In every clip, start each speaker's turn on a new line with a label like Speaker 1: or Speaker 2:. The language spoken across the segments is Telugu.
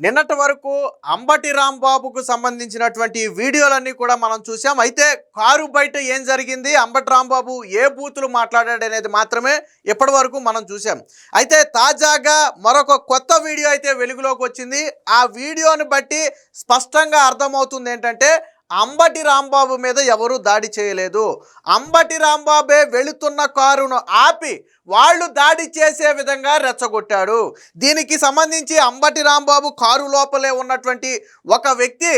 Speaker 1: నిన్నటి వరకు అంబటి రాంబాబుకు సంబంధించినటువంటి వీడియోలన్నీ కూడా మనం చూసాం అయితే కారు బయట ఏం జరిగింది? అంబటి రాంబాబు ఏ బూతులు మాట్లాడాడు అనేది మాత్రమే ఇప్పటి వరకు మనం చూసాం అయితే తాజాగా మరొక కొత్త వీడియో అయితే వెలుగులోకి వచ్చింది. ఆ వీడియోని బట్టి స్పష్టంగా అర్థమవుతుంది ఏంటంటే అంబటి రాంబాబు మీద ఎవరూ దాడి చేయలేదు. అంబటి రాంబాబే వెళుతున్న కారును ఆపి వాళ్ళు దాడి చేసే విధంగా రెచ్చగొట్టాడు. దీనికి సంబంధించి అంబటి రాంబాబు కారు లోపలే ఉన్నటువంటి ఒక వ్యక్తి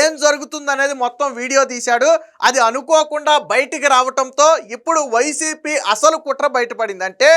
Speaker 1: ఏం జరుగుతుందనేది మొత్తం వీడియో తీశాడు. అది అనుకోకుండా బయటికి రావటంతో ఇప్పుడు వైసీపీ అసలు కుట్ర బయటపడింది అంటే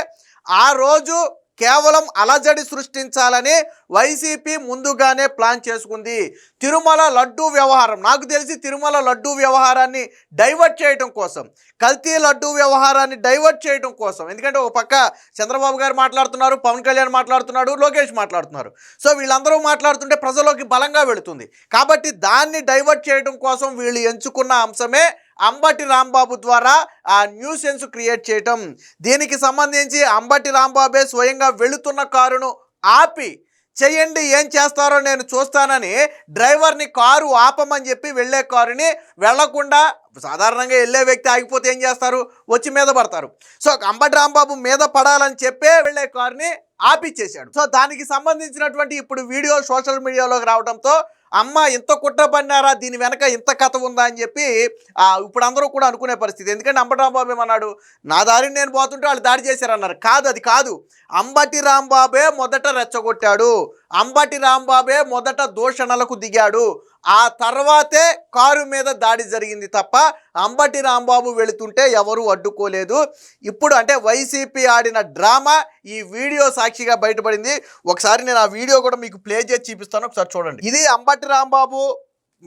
Speaker 1: ఆ రోజు కేవలం అలజడి సృష్టించాలని వైసీపీ ముందుగానే ప్లాన్ చేసుకుంది. తిరుమల లడ్డూ వ్యవహారం నాకు తెలిసి తిరుమల లడ్డూ వ్యవహారాన్ని డైవర్ట్ చేయడం కోసం కల్తీ లడ్డూ వ్యవహారాన్ని డైవర్ట్ చేయడం కోసం. ఎందుకంటే ఒక పక్క చంద్రబాబు గారు మాట్లాడుతున్నారు పవన్ కళ్యాణ్ మాట్లాడుతున్నాడు లోకేష్ మాట్లాడుతున్నారు. సో వీళ్ళందరూ మాట్లాడుతుంటే ప్రజలోకి బలంగా వెళుతుంది. కాబట్టి దాన్ని డైవర్ట్ చేయడం కోసం వీళ్ళు ఎంచుకున్న అంశమే అంబటి రాంబాబు ద్వారా ఆ న్యూసెన్స్ క్రియేట్ చేయటం. దీనికి సంబంధించి అంబటి రాంబాబే స్వయంగా వెళుతున్న కారును ఆపి చెయ్యండి ఏం చేస్తారో నేను చూస్తానని డ్రైవర్ని కారు ఆపమని చెప్పి వెళ్ళే కారుని వెళ్ళకుండా సాధారణంగా వెళ్ళే వ్యక్తి ఆగిపోతే ఏం చేస్తారు? వచ్చి మీద పడతారు. సో అంబటి రాంబాబు మీద పడాలని చెప్పే వెళ్ళే కారుని ఆపిచ్చేశాడు. సో దానికి సంబంధించినటువంటి ఇప్పుడు వీడియో సోషల్ మీడియాలోకి రావడంతో అమ్మ ఇంత కుట్రపడినారా దీని వెనక ఇంత కథ ఉందా? అని చెప్పి ఇప్పుడు అందరూ కూడా అనుకునే పరిస్థితి. ఎందుకంటే అంబటి రాంబాబు ఏమన్నాడు? నా దారిని నేను పోతుంటే వాళ్ళు దాడి చేశారన్నారు. కాదు అది కాదు. అంబటి రాంబాబే మొదట రెచ్చగొట్టాడు. అంబటి రాంబాబే మొదట దూషణలకు దిగాడు. ఆ తర్వాతే కారు మీద దాడి జరిగింది తప్ప అంబటి రాంబాబు వెళుతుంటే ఎవరూ అడ్డుకోలేదు. ఇప్పుడు అంటే వైసీపీ ఆడిన డ్రామా ఈ వీడియో సాక్షిగా బయటపడింది. ఒకసారి నేను ఆ వీడియో కూడా మీకు ప్లే చేసి చూపిస్తాను. ఒకసారి చూడండి. ఇది అంబటి రాంబాబు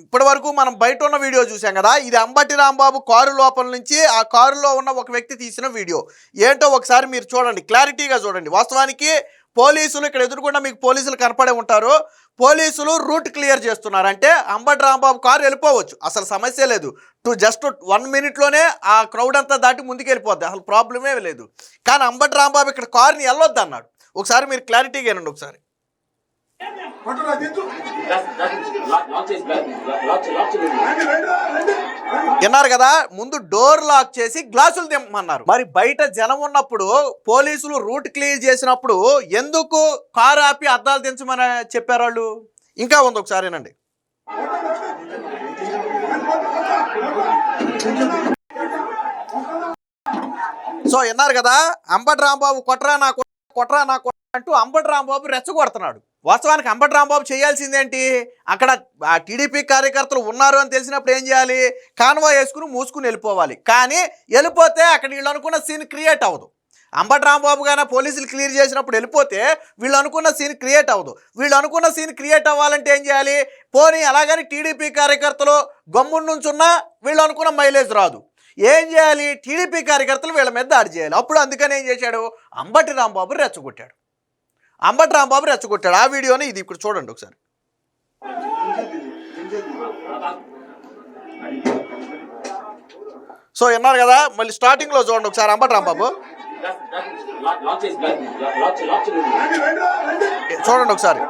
Speaker 1: ఇప్పటి వరకు మనం బయట ఉన్న వీడియో చూసాం కదా. ఇది అంబటి రాంబాబు కారు లోపల నుంచి ఆ కారులో ఉన్న ఒక వ్యక్తి తీసిన వీడియో. ఏంటో ఒకసారి మీరు చూడండి. క్లారిటీగా చూడండి. వాస్తవానికి పోలీసులు ఇక్కడ ఎదురుకుండా మీకు పోలీసులు కనపడే ఉంటారు పోలీసులు రూట్ క్లియర్ చేస్తున్నారు అంటే అంబటి రాంబాబు కారు వెళ్ళిపోవచ్చు అసలు సమస్య లేదు టు జస్ట్ వన్ మినిట్లోనే ఆ క్రౌడ్ అంతా దాటి ముందుకు వెళ్ళిపోద్ది అసలు ప్రాబ్లమే లేదు కానీ అంబటి రాంబాబు ఇక్కడ కారుని వెళ్ళొద్దు అన్నాడు ఒకసారి మీరు క్లారిటీగా వినండి ఒకసారి
Speaker 2: లాక్
Speaker 1: విన్నారు కదా ముందు డోర్ లాక్ చేసి గ్లాసులు దింపమన్నారు మరి బయట జనం ఉన్నప్పుడు పోలీసులు రూట్ క్లియర్ చేసినప్పుడు ఎందుకు కారు ఆపి అద్దాలు దించమని చెప్పారు వాళ్ళు? ఇంకా ఉంది ఒకసారి వినండి సో విన్నారు కదా అంబటి రాంబాబు కొట్రా నా కొట్రా, కొట్రా నా కొట్రా అంటూ అంబటి రాంబాబు రెచ్చగొడుతున్నాడు. వాస్తవానికి అంబటి రాంబాబు చేయాల్సిందేంటి? అక్కడ ఆ టీడీపీ కార్యకర్తలు ఉన్నారు అని తెలిసినప్పుడు ఏం చేయాలి? కాన్వా వేసుకుని మూసుకుని వెళ్ళిపోవాలి. కానీ వెళ్ళిపోతే అక్కడ వీళ్ళు అనుకున్న సీన్ క్రియేట్ అవ్వదు. అంబటి రాంబాబు గాన పోలీసులు క్లియర్ చేసినప్పుడు వెళ్ళిపోతే వీళ్ళు అనుకున్న సీన్ క్రియేట్ అవ్వదు. వీళ్ళు అనుకున్న సీన్ క్రియేట్ అవ్వాలంటే ఏం చేయాలి? పోనీ అలాగని టీడీపీ కార్యకర్తలు గమ్మున నుంచున్నా వీళ్ళు అనుకున్న మైలేజ్ రాదు. ఏం చేయాలి? టీడీపీ కార్యకర్తలు వీళ్ళ మీద దాడి చేయాలి. అప్పుడు అందుకని ఏం చేశాడు? అంబటి రాంబాబు రెచ్చగొట్టాడు. అంబటి రాంబాబు రెచ్చగొట్టాడు. ఆ వీడియోని ఇది ఇప్పుడు చూడండి ఒకసారి. సో విన్నారు కదా మళ్ళీ స్టార్టింగ్లో చూడండి ఒకసారి అంబటి రాంబాబు. చూడండి ఒకసారి.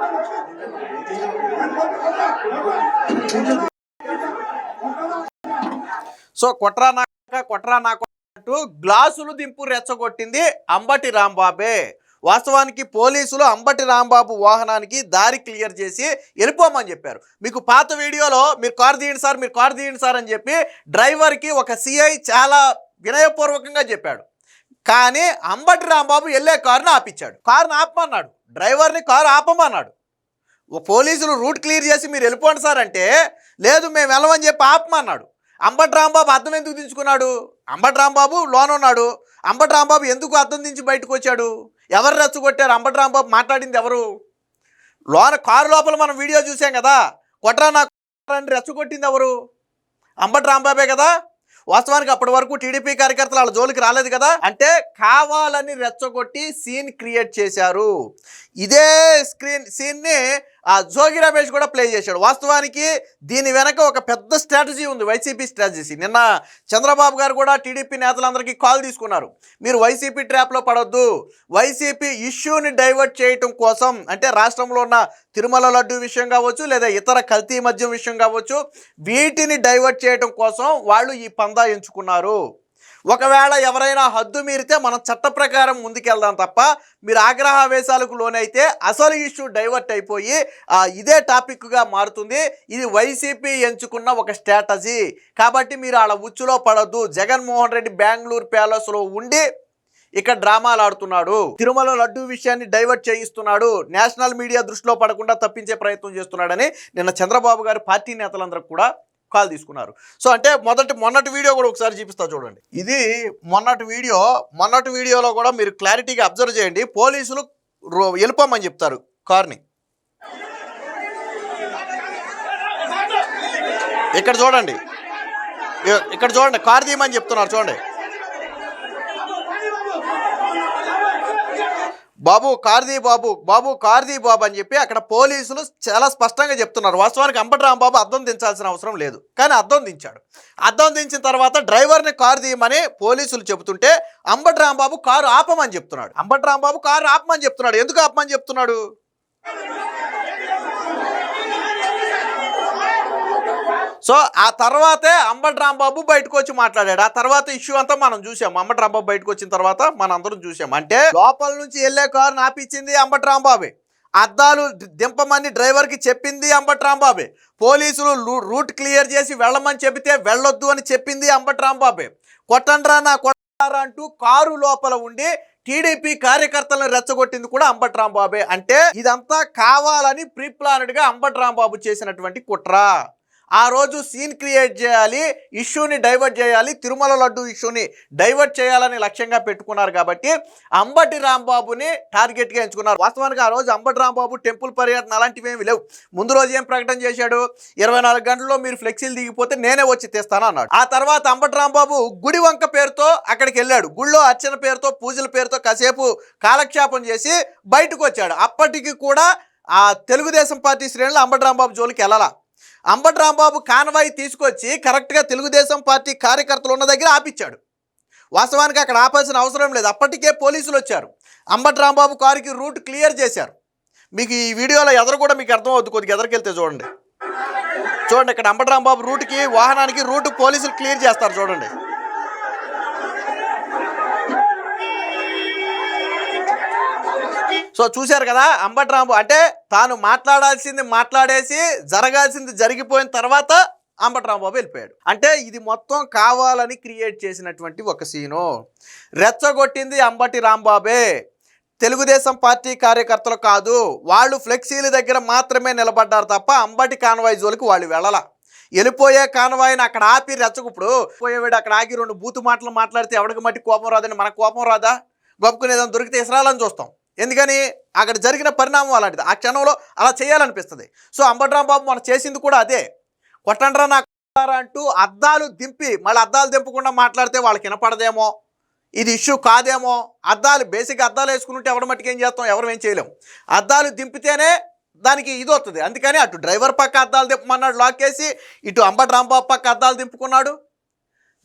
Speaker 1: సో కొట్రా నాక కొట్రా నాకు అంటూ గ్లాసులు దింపు రెచ్చగొట్టింది అంబటి రాంబాబే. వాస్తవానికి పోలీసులు అంబటి రాంబాబు వాహనానికి దారి క్లియర్ చేసి వెళ్ళిపోమని చెప్పారు. మీకు పాత వీడియోలో మీరు కారు తీయండి సార్ మీరు కారు తీయండి సార్ అని చెప్పి డ్రైవర్కి ఒక సిఐ చాలా వినయపూర్వకంగా చెప్పాడు. కానీ అంబటి రాంబాబు వెళ్ళే కారును ఆపించాడు. కారుని ఆపమన్నాడు. డ్రైవర్ని కారు ఆపమన్నాడు. ఓ పోలీసులు రూట్ క్లియర్ చేసి మీరు వెళ్ళిపోండి సార్ అంటే లేదు మేము వెళ్ళమని చెప్పి ఆపమన్నాడు. అంబటి రాంబాబు అర్థం ఎందుకు దించుకున్నాడు? అంబటి రాంబాబు లోన ఉన్నాడు అంబటి రాంబాబు ఎందుకు అర్థం దించి బయటకు వచ్చాడు? ఎవరు రెచ్చగొట్టారు? అంబటి రాంబాబు మాట్లాడింది ఎవరు? లోన కారు లోపల మనం వీడియో చూసాం కదా? కొట్రా నా అని రెచ్చగొట్టింది ఎవరు? అంబటి రాంబాబే కదా? వాస్తవానికి అప్పటి వరకు టీడీపీ కార్యకర్తలు వాళ్ళ జోలికి రాలేదు కదా? అంటే కావాలని రెచ్చగొట్టి సీన్ క్రియేట్ చేశారు. ఇదే స్క్రీన్ సీన్ని జోగి రమేష్ కూడా ప్లే చేశాడు. వాస్తవానికి దీని వెనక ఒక పెద్ద స్ట్రాటజీ ఉంది వైసీపీ స్ట్రాటజీ నిన్న చంద్రబాబు గారు కూడా టీడీపీ నేతలందరికీ కాల్ తీసుకున్నారు. మీరు వైసీపీ ట్రాప్లో పడొద్దు. వైసీపీ ఇష్యూని డైవర్ట్ చేయటం కోసం అంటే రాష్ట్రంలో ఉన్న తిరుమల లడ్డు విషయం కావచ్చు లేదా ఇతర కల్తీ మద్యం విషయం కావచ్చు వీటిని డైవర్ట్ చేయటం కోసం వాళ్ళు ఈ పందా ఎంచుకున్నారు. ఒకవేళ ఎవరైనా హద్దు మీరితే మనం చట్ట ప్రకారం ముందుకెళ్దాం తప్ప మీరు ఆగ్రహావేశాలకు లోనైతే అసలు ఇష్యూ డైవర్ట్ అయిపోయి ఇదే టాపిక్గా మారుతుంది. ఇది వైసీపీ ఎంచుకున్న ఒక స్ట్రాటజీ. కాబట్టి మీరు అలా ఉచ్చులో పడద్దు. జగన్మోహన్ రెడ్డి బెంగళూరు ప్యాలెస్లో ఉండి ఇక్కడ డ్రామాలు ఆడుతున్నాడు. తిరుమల లడ్డు విషయాన్ని డైవర్ట్ చేయిస్తున్నాడు. నేషనల్ మీడియా దృష్టిలో పడకుండా తప్పించే ప్రయత్నం చేస్తున్నాడని నిన్న చంద్రబాబు గారు పార్టీ నేతలందరూ కూడా కాల్ తీసుకున్నారు. సో అంటే మొదటి మొన్నటి వీడియో కూడా ఒకసారి చూపిస్తా చూడండి. ఇది మొన్నటి వీడియో మొన్నటి వీడియోలో కూడా మీరు క్లారిటీగా అబ్జర్వ్ చేయండి. పోలీసులు రో- వెళ్ళిపోమని చెప్తారు కార్ని. ఇక్కడ చూడండి. ఇక్కడ చూడండి కార్ తీయమని చెప్తున్నారు చూడండి. బాబు కార్దీ బాబు బాబు కార్దీ బాబు అని చెప్పి అక్కడ పోలీసులు చాలా స్పష్టంగా చెప్తున్నారు. వాస్తవానికి అంబటరామ్ బాబు అద్దం దించాల్సిన అవసరం లేదు. కానీ అద్దం దించాడు. అద్దం దించిన తర్వాత డ్రైవర్ని కారు తీయమని పోలీసులు చెబుతుంటే అంబటి బాబు కారు ఆపమని చెప్తున్నాడు. అంబటి బాబు కారు ఆపమని చెప్తున్నాడు. ఎందుకు ఆపమని చెప్తున్నాడు? సో ఆ తర్వాతే అంబటి రాంబాబు బయటకు వచ్చి మాట్లాడాడు. ఆ తర్వాత ఇష్యూ అంతా మనం చూసాం. అంబటి రాంబాబు బయటకు వచ్చిన తర్వాత మనం అందరం చూసాం. అంటే లోపల నుంచి వెళ్ళే కారు ఆపించింది అంబటి రాంబాబే. అద్దాలు దింపమని డ్రైవర్కి చెప్పింది అంబటి రాంబాబే. పోలీసులు రూట్ క్లియర్ చేసి వెళ్ళమని చెబితే వెళ్ళొద్దు అని చెప్పింది అంబటి రాంబాబే. కొట్టండ్రా నా కొట్టారా అంటూ కారు లోపల ఉండి టీడీపీ కార్యకర్తలను రెచ్చగొట్టింది కూడా అంబటి రాంబాబే. అంటే ఇదంతా కావాలని ప్రీ గా అంబటి రాంబాబు చేసినటువంటి కుట్ర. ఆ రోజు సీన్ క్రియేట్ చేయాలి ఇష్యూని డైవర్ట్ చేయాలి తిరుమల లడ్డు ఇష్యూని డైవర్ట్ చేయాలని లక్ష్యంగా పెట్టుకున్నారు కాబట్టి అంబటి రాంబాబుని టార్గెట్గా ఎంచుకున్నారు. వాస్తవానికి ఆ రోజు అంబటి రాంబాబు టెంపుల్ పర్యటన అలాంటివి ఏమి లేవు. ముందు రోజు ఏం ప్రకటన చేశాడు? ఇరవై నాలుగు గంటల్లో మీరు ఫ్లెక్సీలు దిగిపోతే నేనే వచ్చి తెస్తాను అన్నాడు. ఆ తర్వాత అంబటి రాంబాబు గుడి వంక పేరుతో అక్కడికి వెళ్ళాడు. గుళ్ళో అర్చన పేరుతో పూజల పేరుతో కాసేపు కాలక్షేపం చేసి బయటకు వచ్చాడు. అప్పటికి కూడా ఆ తెలుగుదేశం పార్టీ శ్రేణులు అంబటి రాంబాబు జోలికి వెళ్ళాల? అంబటి రాంబాబు కాన్వాయి తీసుకొచ్చి కరెక్ట్గా తెలుగుదేశం పార్టీ కార్యకర్తలు ఉన్న దగ్గర ఆపించాడు వాస్తవానికి అక్కడ ఆపాల్సిన అవసరం లేదు. అప్పటికే పోలీసులు వచ్చారు. అంబటి రాంబాబు కారుకి రూట్ క్లియర్ చేశారు. మీకు ఈ వీడియోలో ఎదరు కూడా మీకు అర్థమవుతుంది కొద్దిగా ఎదరికెళ్తే చూడండి. చూడండి ఇక్కడ అంబటి రాంబాబు రూట్కి వాహనానికి రూట్ పోలీసులు క్లియర్ చేస్తారు చూడండి. సో చూశారు కదా అంబట్రాంబు అంటే తాను మాట్లాడాల్సింది మాట్లాడేసి జరగాల్సింది జరిగిపోయిన తర్వాత అంబట్రాంబాబు వెళ్ళిపోయాడు. అంటే ఇది మొత్తం కావాలని క్రియేట్ చేసినటువంటి ఒక సీను. రెచ్చగొట్టింది అంబటి రాంబాబే. తెలుగుదేశం పార్టీ కార్యకర్తలు కాదు వాళ్ళు ఫ్లెక్సీల దగ్గర మాత్రమే నిలబడ్డారు తప్ప అంబటి కాన్వాయ్ జోలికి వాళ్ళు వెళ్ళాల. వెళ్ళిపోయే కాన్వాయ్ని అక్కడ ఆపి రెచ్చకు ఇప్పుడు పోయేవాడు అక్కడ ఆగి రెండు బూతు మాటలు మాట్లాడితే ఎవరికి మట్టి కోపం రాదని మనకు కోపం రాదా? గొప్పకునేదని దొరికితే ఇసరాలని చూస్తాం. ఎందుకని అక్కడ జరిగిన పరిణామం అలాంటిది. ఆ క్షణంలో అలా చేయాలనిపిస్తుంది. సో అంబట్రామ్ బాబు మనం చేసింది కూడా అదే. కొట్టండ్రా నాకు అంటూ అద్దాలు దింపి మళ్ళీ అద్దాలు దింపకుండా మాట్లాడితే వాళ్ళకి వినపడదేమో? ఇది ఇష్యూ కాదేమో? అద్దాలు బేసిక్ అద్దాలు వేసుకుంటే ఎవరి మట్టుకు ఏం చేస్తాం? ఎవరు ఏం చేయలేము అద్దాలు దింపితేనే దానికి ఇది వస్తుంది అందుకని అటు డ్రైవర్ పక్క అద్దాలు దింపమన్నాడు లాక్ చేసి ఇటు అంబటి రాంబాబు పక్క అద్దాలు దింపుకున్నాడు.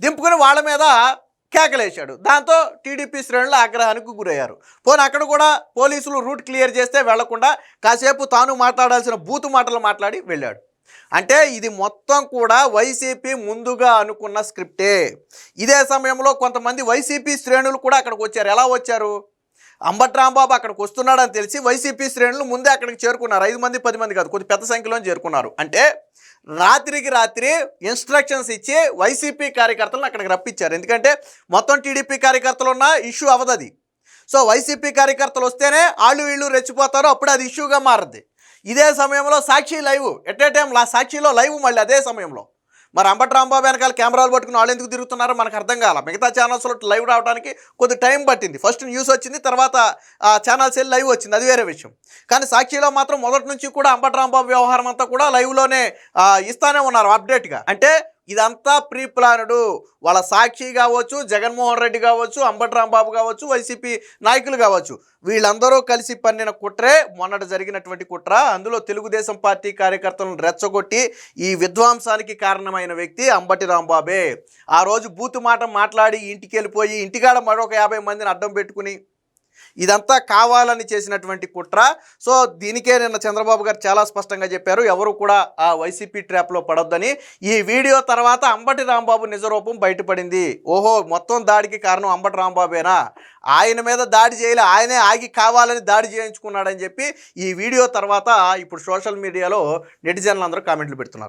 Speaker 1: దింపుకుని వాళ్ళ మీద కేకలేశాడు. దాంతో టీడీపీ శ్రేణులు ఆగ్రహానికి గురయ్యారు. పోనీ అక్కడ కూడా పోలీసులు రూట్ క్లియర్ చేస్తే వెళ్ళకుండా కాసేపు తాను మాట్లాడాల్సిన బూతు మాటలు మాట్లాడి వెళ్ళాడు. అంటే ఇది మొత్తం కూడా వైసీపీ ముందుగా అనుకున్న స్క్రిప్టే. ఇదే సమయంలో కొంతమంది వైసీపీ శ్రేణులు కూడా అక్కడికి వచ్చారు. ఎలా వచ్చారు? అంబట్ రాంబాబు అక్కడికి వస్తున్నాడని తెలిసి వైసీపీ శ్రేణులు ముందే అక్కడికి చేరుకున్నారు. ఐదు మంది పది మంది కాదు కొద్ది పెద్ద సంఖ్యలో చేరుకున్నారు. అంటే రాత్రికి రాత్రి ఇన్స్ట్రక్షన్స్ ఇచ్చి వైసీపీ కార్యకర్తలను అక్కడికి రప్పించారు. ఎందుకంటే మొత్తం టీడీపీ కార్యకర్తలు ఉన్న ఇష్యూ అవదది సో వైసీపీ కార్యకర్తలు వస్తేనే వాళ్ళు వీళ్ళు రెచ్చిపోతారు అప్పుడు అది ఇష్యూగా మారుద్ది. ఇదే సమయంలో Sakshi live at a time సాక్షిలో లైవ్ మళ్ళీ అదే సమయంలో. మరి అంబటి రాంబాబు వెనకాల కెమెరాలు పట్టుకుని వాళ్ళు ఎందుకు తిరుగుతున్నారో మనకు అర్థం కాల. మిగతా ఛానల్స్లో లైవ్ రావడానికి కొద్ది టైం పట్టింది. ఫస్ట్ న్యూస్ వచ్చింది తర్వాత ఆ ఛానల్స్ వెళ్ళి లైవ్ వచ్చింది. అది వేరే విషయం. కానీ సాక్షిలో మాత్రం మొదటి నుంచి కూడా అంబటి రాంబాబు వ్యవహారం అంతా కూడా లైవ్లోనే ఇస్తానే ఉన్నారు అప్డేట్గా అంటే ఇదంతా ప్రీ ప్లానుడు వాళ్ళ సాక్షి కావచ్చు జగన్మోహన్ రెడ్డి కావచ్చు అంబటి రాంబాబు కావచ్చు వైసీపీ నాయకులు కావచ్చు. వీళ్ళందరూ కలిసి పన్నిన కుట్రే మొన్నటి జరిగినటువంటి కుట్ర. అందులో తెలుగుదేశం పార్టీ కార్యకర్తలను రెచ్చగొట్టి ఈ విధ్వంసానికి కారణమైన వ్యక్తి అంబటి రాంబాబే. ఆ రోజు బూతు మాట మాట్లాడి ఇంటికి వెళ్ళిపోయి ఇంటికాడ మరొక యాభై మందిని అడ్డం పెట్టుకుని ఇదంతా కావాలని చేసినటువంటి కుట్ర. సో దీనికే నిన్న చంద్రబాబు గారు చాలా స్పష్టంగా చెప్పారు. ఎవరు కూడా ఆ వైసీపీ ట్రాప్లో పడొద్దని. ఈ వీడియో తర్వాత అంబటి రాంబాబు నిజరూపం బయటపడింది. ఓహో మొత్తం దాడికి కారణం అంబటి రాంబాబేనా? ఆయన మీద దాడి చేయలే ఆయనే ఆగి కావాలని దాడి చేయించుకున్నాడని చెప్పి ఈ వీడియో తర్వాత ఇప్పుడు సోషల్ మీడియాలో నెటిజన్లు అందరూ కామెంట్లు పెడుతున్నారు.